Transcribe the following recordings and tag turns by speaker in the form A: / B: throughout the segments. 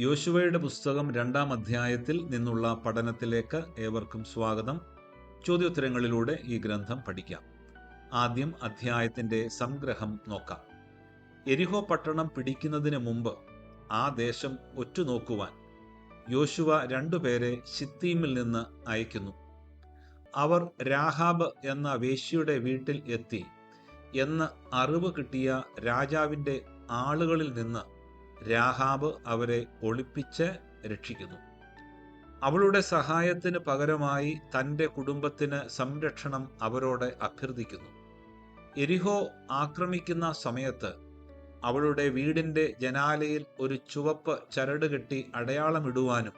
A: യോശുവയുടെ പുസ്തകം രണ്ടാം അധ്യായത്തിൽ നിന്നുള്ള പഠനത്തിലേക്ക് ഏവർക്കും സ്വാഗതം. ചോദ്യോത്തരങ്ങളിലൂടെ ഈ ഗ്രന്ഥം പഠിക്കാം. ആദ്യം അധ്യായത്തിന്റെ സംഗ്രഹം നോക്കാം. എരിഹോ പട്ടണം പിടിക്കുന്നതിന് മുമ്പ് ആ ദേശം ഒറ്റുനോക്കുവാൻ യോശുവ രണ്ടുപേരെ ഷിത്തീമിൽ നിന്ന് അയക്കുന്നു. അവർ രാഹാബ് എന്ന വേശ്യയുടെ വീട്ടിൽ എത്തി എന്ന് അറിവ് കിട്ടിയ രാജാവിന്റെ ആളുകളിൽ നിന്ന് രാഹാബ് അവരെ ഒളിപ്പിച്ച് രക്ഷിക്കുന്നു. അവളുടെ സഹായത്തിന് പകരമായി തന്റെ കുടുംബത്തിന് സംരക്ഷണം അവരോട് അഭ്യർത്ഥിക്കുന്നു. എരിഹോ ആക്രമിക്കുന്ന സമയത്ത് അവളുടെ വീടിന്റെ ജനാലയിൽ ഒരു ചുവപ്പ് ചരട് കെട്ടി അടയാളമിടുവാനും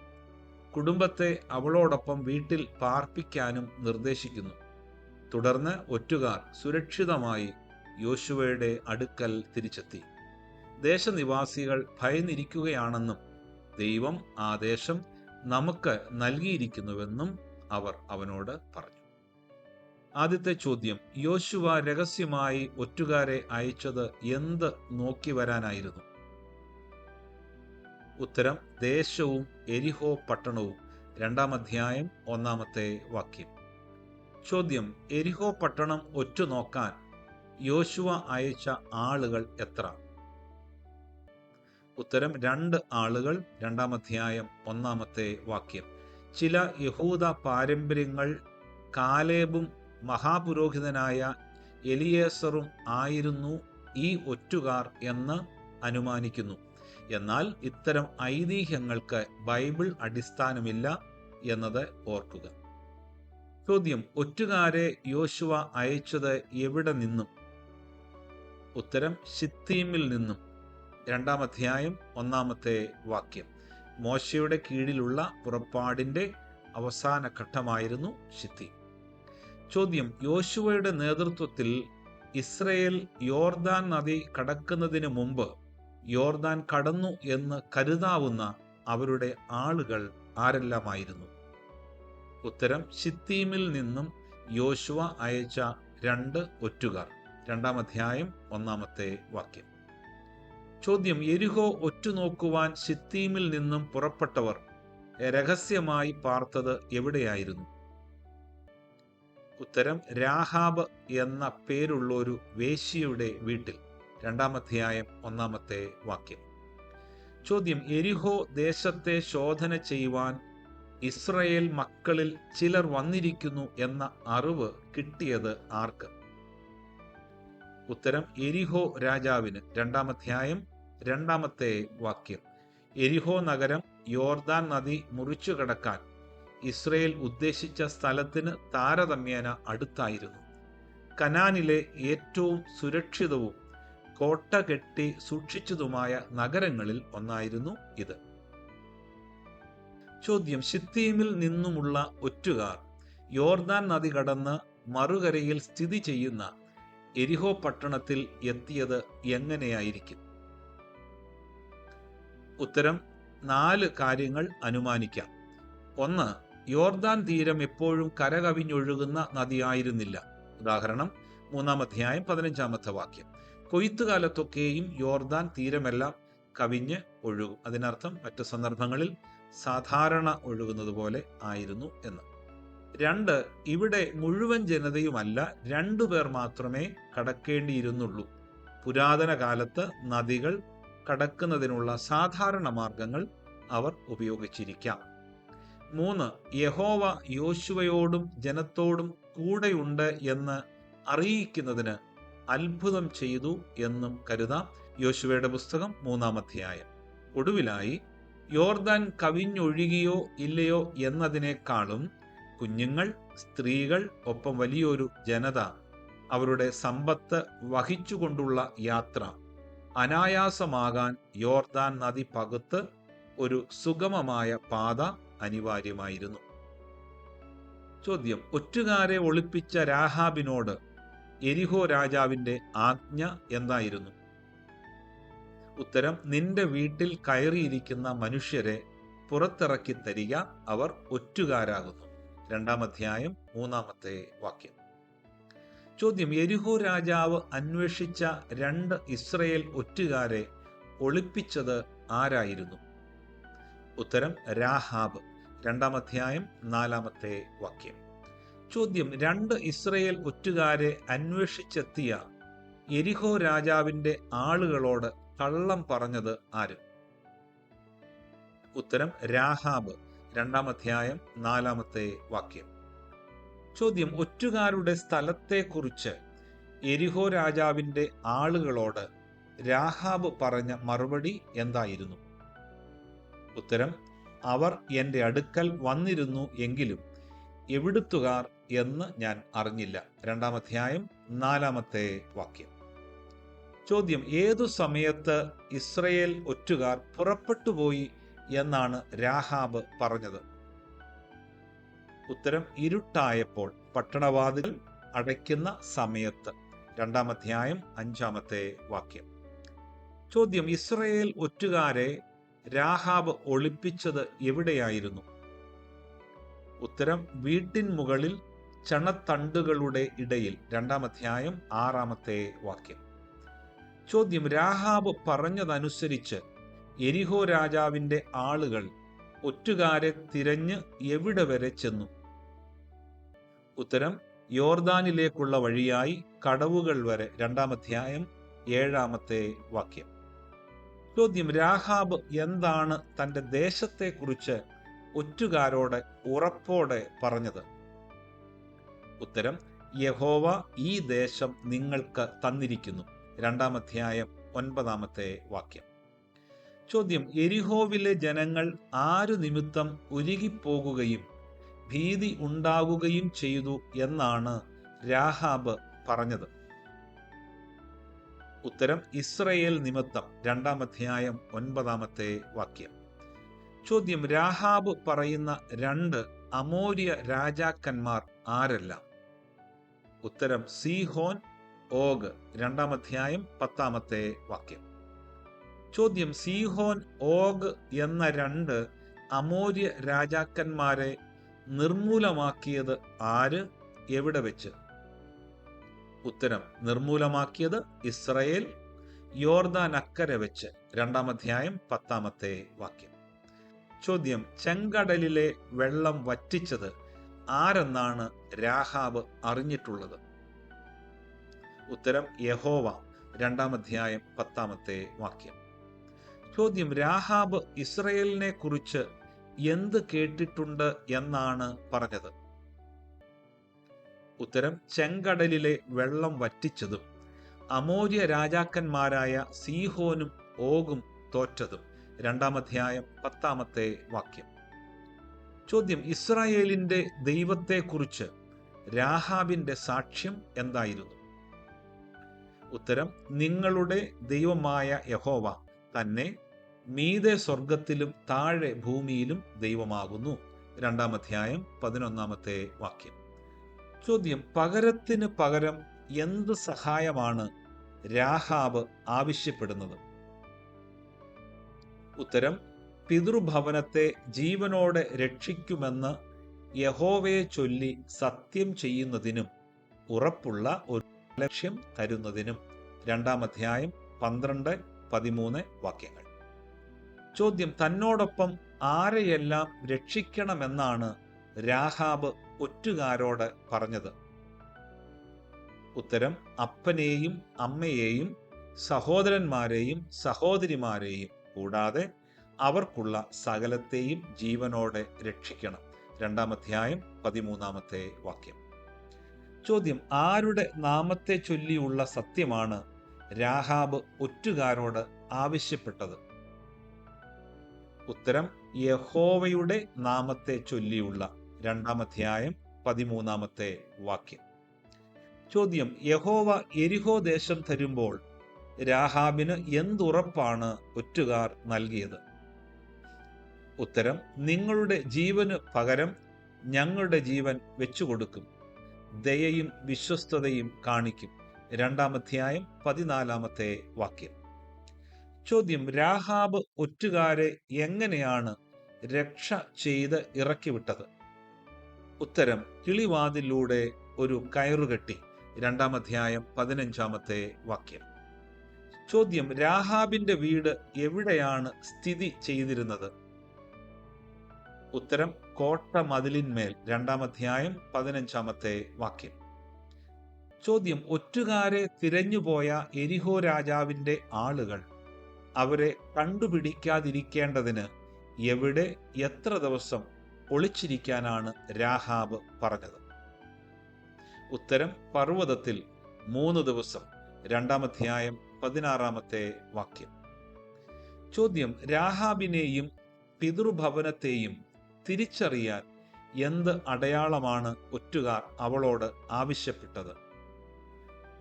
A: കുടുംബത്തെ അവളോടൊപ്പം വീട്ടിൽ പാർപ്പിക്കാനും നിർദ്ദേശിക്കുന്നു. തുടർന്ന് ഒറ്റുകാർ സുരക്ഷിതമായി യോശുവയുടെ അടുക്കൽ തിരിച്ചെത്തി. ദേശനിവാസികൾ ഭയന്നിരിക്കുകയാണെന്നും ദൈവം ആ ദേശം നമുക്ക് നൽകിയിരിക്കുന്നുവെന്നും അവർ അവനോട് പറഞ്ഞു. ആദ്യത്തെ ചോദ്യം യോശുവ രഹസ്യമായി ഒറ്റുകാരെ അയച്ചത് എന്ത് നോക്കി വരാനായിരുന്നു? ഉത്തരം ദേശവും എരിഹോ പട്ടണവും. രണ്ടാം അധ്യായം ഒന്നാമത്തെ വാക്യം. ചോദ്യം എരിഹോ പട്ടണം ഒറ്റ നോക്കാൻ യോശുവ അയച്ച ആളുകൾ എത്ര? ഉത്തരം രണ്ട് ആളുകൾ രണ്ടാം അധ്യായം ഒന്നാമത്തെ വാക്യം. ചില യഹൂദ പാരമ്പര്യങ്ങൾ കാലേബും മഹാപുരോഹിതനായ എലിയേസറും ആയിരുന്നു ഈ ഒറ്റുകാർ എന്ന് അനുമാനിക്കുന്നു. എന്നാൽ ഇത്തരം ഐതിഹ്യങ്ങൾക്ക് ബൈബിൾ അടിസ്ഥാനമില്ല എന്നത് ഓർക്കുക. ചോദ്യം ഒറ്റുകാരെ യോശുവ അയച്ചത് എവിടെ നിന്നും? ഉത്തരം ഷിത്തീമിൽ നിന്നും. രണ്ടാം അധ്യായം ഒന്നാമത്തെ വാക്യം. മോശയുടെ കീഴിലുള്ള പുറപ്പാടിന്റെ അവസാന ഘട്ടമായിരുന്നു ശിത്തി. ചോദ്യം യോശുവയുടെ നേതൃത്വത്തിൽ ഇസ്രയേൽ യോർദാൻ നദി കടക്കുന്നതിന് മുമ്പ് യോർദാൻ കടന്നു എന്ന് കരുതാവുന്ന അവരുടെ ആളുകൾ ആരെല്ലാമായിരുന്നു? ഉത്തരം ഷിത്തീമിൽ നിന്നും യോശുവ അയച്ച രണ്ട് ഒറ്റുകാർ. രണ്ടാം അധ്യായം ഒന്നാമത്തെ വാക്യം. ചോദ്യം എരിഹോ ഒറ്റുനോക്കുവാൻ സിത്തീമിൽ നിന്നും പുറപ്പെട്ടവർ രഹസ്യമായി പാർത്തത് എവിടെയായിരുന്നു? ഉത്തരം രാഹാബ് എന്ന പേരുള്ള ഒരു വേശ്യയുടെ വീട്ടിൽ. രണ്ടാമധ്യായം ഒന്നാമത്തെ വാക്യം. ചോദ്യം എരിഹോ ദേശത്തെ ശോധന ചെയ്യുവാൻ ഇസ്രയേൽ മക്കളിൽ ചിലർ വന്നിരിക്കുന്നു എന്ന അറിവ് കിട്ടിയത് ആർക്ക്? ഉത്തരം എരിഹോ രാജാവിന്. രണ്ടാം അധ്യായം രണ്ടാമത്തെ വാക്യം. എരിഹോ നഗരം യോർദാൻ നദി മുറിച്ചു കടക്കാൻ ഇസ്രയേൽ ഉദ്ദേശിച്ച സ്ഥലത്തിന് താരതമ്യേന അടുത്തായിരുന്നു. കനാനിലെ ഏറ്റവും സുരക്ഷിതവും കോട്ട കെട്ടി സൂക്ഷിച്ചതുമായ നഗരങ്ങളിൽ ഒന്നായിരുന്നു ഇത്. ചോദ്യം. ഷിത്തീമിൽ നിന്നുമുള്ള ഒറ്റുകാർ യോർദാൻ നദി കടന്ന് മറുകരയിൽ സ്ഥിതി ചെയ്യുന്ന എരിഹോ പട്ടണത്തിൽ എത്തിയത് എങ്ങനെയായിരിക്കും? ഉത്തരം നാല് കാര്യങ്ങൾ അനുമാനിക്കാം. ഒന്ന് യോർദാൻ തീരം എപ്പോഴും കരകവിഞ്ഞൊഴുകുന്ന നദിയായിരുന്നില്ല. ഉദാഹരണം മൂന്നാം അധ്യായം പതിനഞ്ചാമത്തെ വാക്യം. കൊയ്ത്തുകാലത്തൊക്കെയും യോർദാൻ തീരമെല്ലാം കവിഞ്ഞ് ഒഴുകും. അതിനർത്ഥം മറ്റു സന്ദർഭങ്ങളിൽ സാധാരണ ഒഴുകുന്നത് പോലെ ആയിരുന്നു എന്ന്. രണ്ട് ഇവിടെ മുഴുവൻ ജനതയുമല്ല രണ്ടു പേർ മാത്രമേ കടക്കേണ്ടിയിരുന്നുള്ളൂ. പുരാതന കാലത്ത് നദികൾ കടക്കുന്നതിനുള്ള സാധാരണ മാർഗങ്ങൾ അവർ ഉപയോഗിച്ചിരിക്കാം. മൂന്ന് യഹോവ യോശുവയോടും ജനത്തോടും കൂടെയുണ്ട് എന്ന് അറിയിക്കുന്നതിന് അത്ഭുതം ചെയ്തു എന്നും കരുതാം. യോശുവയുടെ പുസ്തകം മൂന്നാം ഒടുവിലായി യോർദാൻ കവിഞ്ഞൊഴുകിയോ ഇല്ലയോ എന്നതിനേക്കാളും കുഞ്ഞുങ്ങൾ സ്ത്രീകൾ ഒപ്പം വലിയൊരു ജനത അവരുടെ സമ്പത്ത് വഹിച്ചുകൊണ്ടുള്ള യാത്ര അനായാസമാകാൻ യോർദാൻ നദി പകുത്ത് ഒരു സുഗമമായ പാത അനിവാര്യമായിരുന്നു. ചോദ്യം. ഒറ്റുകാരെ ഒളിപ്പിച്ച രാഹാബിനോട് എരിഹോ രാജാവിന്റെ ആജ്ഞ എന്തായിരുന്നു? ഉത്തരം. നിന്റെ വീട്ടിൽ കയറിയിരിക്കുന്ന മനുഷ്യരെ പുറത്തിറക്കി തരിക അവർ ഒറ്റുകാരാകുന്നു. രണ്ടാം അധ്യായം മൂന്നാമത്തെ വാക്യം. ചോദ്യം. എരിഹോ രാജാവ് അന്വേഷിച്ച രണ്ട് ഇസ്രയേൽ ഒറ്റുകാരെ ഒളിപ്പിച്ചത് ആരായിരുന്നു? ഉത്തരം രാഹാബ്. രണ്ടാം അധ്യായം നാലാമത്തെ വാക്യം. ചോദ്യം രണ്ട് ഇസ്രയേൽ ഒറ്റുകാരെ അന്വേഷിച്ചെത്തിയ എരിഹോ രാജാവിന്റെ ആളുകളോട് കള്ളം പറഞ്ഞത് ആര്? ഉത്തരം രാഹാബ്. രണ്ടാം അധ്യായം നാലാമത്തെ വാക്യം. ചോദ്യം ഒറ്റുകാരുടെ സ്ഥലത്തെക്കുറിച്ച് എരിഹോ രാജാവിന്റെ ആളുകളോട് രാഹാബ് പറഞ്ഞ മറുപടി എന്തായിരുന്നു? ഉത്തരം അവർ എന്റെ അടുക്കൽ വന്നിരുന്നു എങ്കിലും എവിടുത്തുകാർ എന്ന് ഞാൻ അറിഞ്ഞില്ല. രണ്ടാം അധ്യായം നാലാമത്തെ വാക്യം. ചോദ്യം ഏതു സമയത്ത് ഇസ്രയേൽ ഒറ്റുകാർ പുറപ്പെട്ടുപോയി എന്നാണ് രാഹാബ് പറഞ്ഞത്? ഉത്തരം ഇരുട്ടായപ്പോൾ പട്ടണവാതിൽ അടയ്ക്കുന്ന സമയത്ത് രണ്ടാം അധ്യായം അഞ്ചാമത്തെ വാക്യം. ചോദ്യം ഇസ്രയേൽ ഒറ്റുകാരെ രാഹാബ് ഒളിപ്പിച്ചത് എവിടെയായിരുന്നു? ഉത്തരം വീട്ടിൻ മുകളിൽ ചണത്തണ്ടുകളുടെ ഇടയിൽ. രണ്ടാം അധ്യായം ആറാമത്തെ വാക്യം. ചോദ്യം രാഹാബ് പറഞ്ഞതനുസരിച്ച് എരിഹോ രാജാവിന്റെ ആളുകൾ ഒറ്റുകാരെ തിരഞ്ഞ് എവിടെ വരെ ചെന്നു? ഉത്തരം യോർദാനിലേക്കുള്ള വഴിയായി കടവുകൾ വരെ. രണ്ടാം അധ്യായം ഏഴാമത്തെ വാക്യം. ചോദ്യം രാഹാബ് എന്താണ് തന്റെ ദേശത്തെക്കുറിച്ച് ഒറ്റുകാരോട് ഉറപ്പോടെ പറഞ്ഞത്? ഉത്തരം യഹോവ ഈ ദേശം നിങ്ങൾക്ക് തന്നിരിക്കുന്നു. രണ്ടാം അധ്യായം ഒൻപതാമത്തെ വാക്യം. ചോദ്യം എരിഹോവിലെ ജനങ്ങൾ ആരു നിമിത്തം ഉരുകിപ്പോകുകയും ഭീതി ഉണ്ടാകുകയും ചെയ്തു എന്നാണ് രാഹാബ് പറഞ്ഞത്. ഉത്തരം ഇസ്രയേൽ നിമിത്തം രണ്ടാം അധ്യായം ഒൻപതാമത്തെ വാക്യം. ചോദ്യം രാഹാബ് പറയുന്ന രണ്ട് അമോര്യ രാജാക്കന്മാർ ആരെല്ലാം? ഉത്തരം സീഹോൻ ഓഗ് രണ്ടാം അധ്യായം പത്താമത്തെ വാക്യം. ചോദ്യം സീഹോൻ ഓഗ് എന്ന രണ്ട് അമോര്യ രാജാക്കന്മാരെ നിർമൂലമാക്കിയത് ആര്? എവിടെ വെച്ച്? ഉത്തരം നിർമൂലമാക്കിയത് ഇസ്രയേൽ യോർദാൻ അക്കരെ വെച്ച്. രണ്ടാം അധ്യായം പത്താമത്തെ വാക്യം. ചോദ്യം ചെങ്കടലിലെ വെള്ളം വറ്റിച്ചത് ആരെന്നാണ് രാഹാബ് അറിഞ്ഞിട്ടുള്ളത്? ഉത്തരം യഹോവ. രണ്ടാം അധ്യായം പത്താമത്തെ വാക്യം. ചോദ്യം രാഹാബ് ഇസ്രയേലിനെ കുറിച്ച് എന്ത് കേട്ടിട്ടുണ്ട് എന്നാണ് പറഞ്ഞത്. ഉത്തരം ചെങ്കടലിലെ വെള്ളം വറ്റിച്ചതും അമോര്യ രാജാക്കന്മാരായ സീഹോനും ഓഗും തോറ്റതും. രണ്ടാം അധ്യായം പത്താമത്തെ വാക്യം. ചോദ്യം ഇസ്രായേലിന്റെ ദൈവത്തെക്കുറിച്ച് രാഹാബിന്റെ സാക്ഷ്യം എന്തായിരുന്നു? ഉത്തരം നിങ്ങളുടെ ദൈവമായ യഹോവ തന്നെ മീതെ സ്വർഗത്തിലും താഴെ ഭൂമിയിലും ദൈവമാകുന്നു. രണ്ടാം അധ്യായം പതിനൊന്നാമത്തെ വാക്യം. ചോദ്യം പകരത്തിന് പകരം എന്ത് സഹായമാണ് രാഹാബ് ആവശ്യപ്പെടുന്നത്? ഉത്തരം പിതൃഭവനത്തെ ജീവനോടെ രക്ഷിക്കുമെന്ന് യഹോവയെ ചൊല്ലി സത്യം ചെയ്യുന്നതിനും ഉറപ്പുള്ള ഒരു ലക്ഷ്യം തരുന്നതിനും രണ്ടാം അധ്യായം പന്ത്രണ്ട് പതിമൂന്ന് വാക്യങ്ങൾ. ചോദ്യം തന്നോടൊപ്പം ആരെയെല്ലാം രക്ഷിക്കണമെന്നാണ് രാഹാബ് ഒറ്റുകാരോട് പറഞ്ഞത്? ഉത്തരം അപ്പനെയും അമ്മയെയും സഹോദരന്മാരെയും സഹോദരിമാരെയും കൂടാതെ അവർക്കുള്ള സകലത്തെയും ജീവനോടെ രക്ഷിക്കണം. രണ്ടാം അധ്യായം പതിമൂന്നാമത്തെ വാക്യം. ചോദ്യം ആരുടെ നാമത്തെ ചൊല്ലിയുള്ള സത്യമാണ് രാഹാബ് ഒറ്റുകാരോട് ആവശ്യപ്പെട്ടത്? ഉത്തരം യഹോവയുടെ നാമത്തെ ചൊല്ലിയുള്ള രണ്ടാം അധ്യായം പതിമൂന്നാമത്തെ വാക്യം. ചോദ്യം യഹോവ എരിഹോ ദേശം തരുമ്പോൾ രാഹാബിന് എന്തുറപ്പാണ് ഒറ്റുകാർ നൽകിയത്? ഉത്തരം നിങ്ങളുടെ ജീവന് പകരം ഞങ്ങളുടെ ജീവൻ വെച്ചുകൊടുക്കും. ദയയും വിശ്വസ്തതയും കാണിക്കും. രണ്ടാമധ്യായം പതിനാലാമത്തെ വാക്യം. ചോദ്യം രാഹാബ് ഒറ്റുകാരെ എങ്ങനെയാണ് രക്ഷ ചെയ്ത് ഇറക്കിവിട്ടത്? ഉത്തരം കിളിവാതിലൂടെ ഒരു കയറുകെട്ടി. രണ്ടാം അധ്യായം പതിനഞ്ചാമത്തെ വാക്യം. ചോദ്യം രാഹാബിന്റെ വീട് എവിടെയാണ് സ്ഥിതി ചെയ്തിരുന്നത്? ഉത്തരം കോട്ട മതിലിന്മേൽ. രണ്ടാം അധ്യായം പതിനഞ്ചാമത്തെ വാക്യം. ചോദ്യം ഒറ്റുകാരെ തിരഞ്ഞുപോയ എരിഹോ രാജാവിന്റെ ആളുകൾ. അവരെ കണ്ടുപിടിക്കാതിരിക്കേണ്ടതിന് എവിടെ എത്ര ദിവസം ഒളിച്ചിരിക്കാനാണ് രാഹാബ് പറഞ്ഞത്? ഉത്തരം പർവതത്തിൽ മൂന്ന് ദിവസം. രണ്ടാം അധ്യായം പതിനാറാമത്തെ വാക്യം. ചോദ്യം രാഹാബിനെയും പിതൃഭവനത്തെയും തിരിച്ചറിയാൻ എന്ത് അടയാളമാണ് ഒറ്റുകാർ അവളോട് ആവശ്യപ്പെട്ടത്?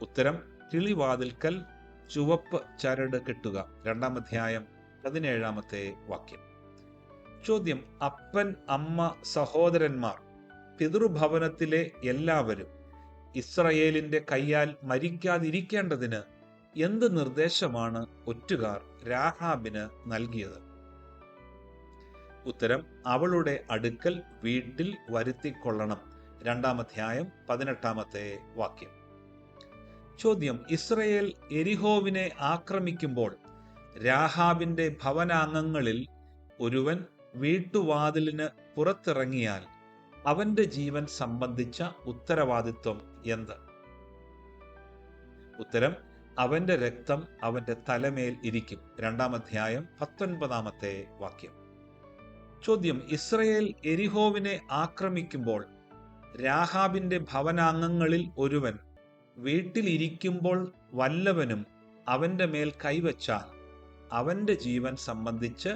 A: ഉത്തരം കിളിവാതിൽക്കൽ ചുവപ്പ് ചരട് കെട്ടുക. രണ്ടാം അധ്യായം പതിനേഴാമത്തെ വാക്യം. ചോദ്യം അപ്പൻ അമ്മ സഹോദരന്മാർ പിതൃഭവനത്തിലെ എല്ലാവരും ഇസ്രയേലിന്റെ കയ്യാൽ മരിക്കാതിരിക്കേണ്ടതിന് എന്ത് നിർദ്ദേശമാണ് ഒറ്റുകാർ രാഹാബിന് നൽകിയത്? ഉത്തരം അവളുടെ അടുക്കൽ വീട്ടിൽ വരുത്തിക്കൊള്ളണം. രണ്ടാം അധ്യായം പതിനെട്ടാമത്തെ വാക്യം. ചോദ്യം ഇസ്രയേൽ എരിഹോവിനെ ആക്രമിക്കുമ്പോൾ രാഹാബിന്റെ ഭവനാംഗങ്ങളിൽ ഒരുവൻ വീട്ടുവാതിലിന് പുറത്തിറങ്ങിയാൽ അവന്റെ ജീവൻ സംബന്ധിച്ച ഉത്തരവാദിത്വം എന്ത്? ഉത്തരം അവന്റെ രക്തം അവന്റെ തലമേൽ ഇരിക്കും. രണ്ടാം അധ്യായം പത്തൊൻപതാമത്തെ വാക്യം. ചോദ്യം ഇസ്രയേൽ എരിഹോവിനെ ആക്രമിക്കുമ്പോൾ രാഹാബിന്റെ ഭവനാംഗങ്ങളിൽ ഒരുവൻ വീട്ടിലിരിക്കുമ്പോൾ വല്ലവനും അവന്റെ മേൽ കൈവച്ചാൽ അവന്റെ ജീവൻ സംബന്ധിച്ച്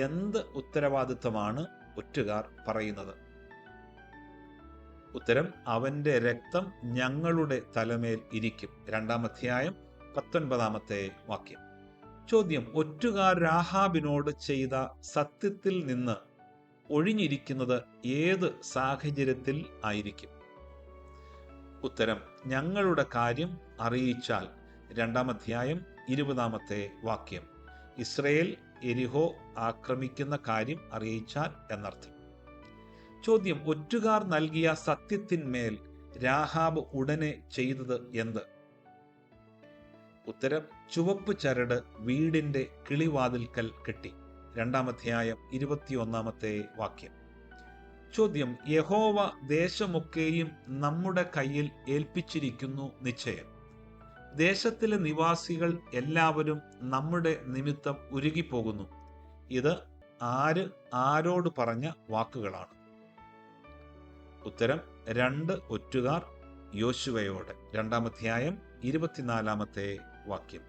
A: എന്ത് ഉത്തരവാദിത്വമാണ് ഒറ്റുകാർ പറയുന്നത്? ഉത്തരം അവന്റെ രക്തം ഞങ്ങളുടെ തലമേൽ ഇരിക്കും. രണ്ടാം അധ്യായം പത്തൊൻപതാമത്തെ വാക്യം. ചോദ്യം ഒറ്റുകാർ രാഹാബിനോട് ചെയ്ത സത്യത്തിൽ നിന്ന് ഒഴിഞ്ഞിരിക്കുന്നത് ഏത് സാഹചര്യത്തിൽ ആയിരിക്കും? ഉത്തരം ഞങ്ങളുടെ കാര്യം അറിയിച്ചാൽ രണ്ടാം അധ്യായം ഇരുപതാമത്തെ വാക്യം. ഇസ്രയേൽ എരിഹോ ആക്രമിക്കുന്ന കാര്യം അറിയിച്ചാൽ എന്നർത്ഥം. ചോദ്യം ഒറ്റുകാർ നൽകിയ സത്യത്തിന്മേൽ രാഹാബ് ഉടനെ ചെയ്തത് എന്ത്? ഉത്തരം ചുവപ്പ് ചരട് വീടിന്റെ കിളിവാതിൽക്കൽ കെട്ടി. രണ്ടാം അധ്യായം ഇരുപത്തിയൊന്നാമത്തെ വാക്യം. ചോദ്യം യഹോവ ദേശമൊക്കെയും നമ്മുടെ കയ്യിൽ ഏൽപ്പിച്ചിരിക്കുന്നു നിശ്ചയം. ദേശത്തിലെ നിവാസികൾ എല്ലാവരും നമ്മുടെ നിമിത്തം ഉരുകിപ്പോകുന്നു. ഇത് ആര് ആരോട് പറഞ്ഞ വാക്കുകളാണ്. ഉത്തരം രണ്ട് ഒറ്റുകാർ യോശുവയോട്. രണ്ടാമധ്യായം ഇരുപത്തിനാലാമത്തെ വാക്യം.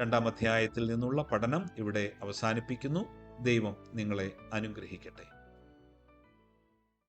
A: രണ്ടാമധ്യായത്തിൽ നിന്നുള്ള പഠനം ഇവിടെ അവസാനിപ്പിക്കുന്നു. ദൈവം നിങ്ങളെ അനുഗ്രഹിക്കട്ടെ.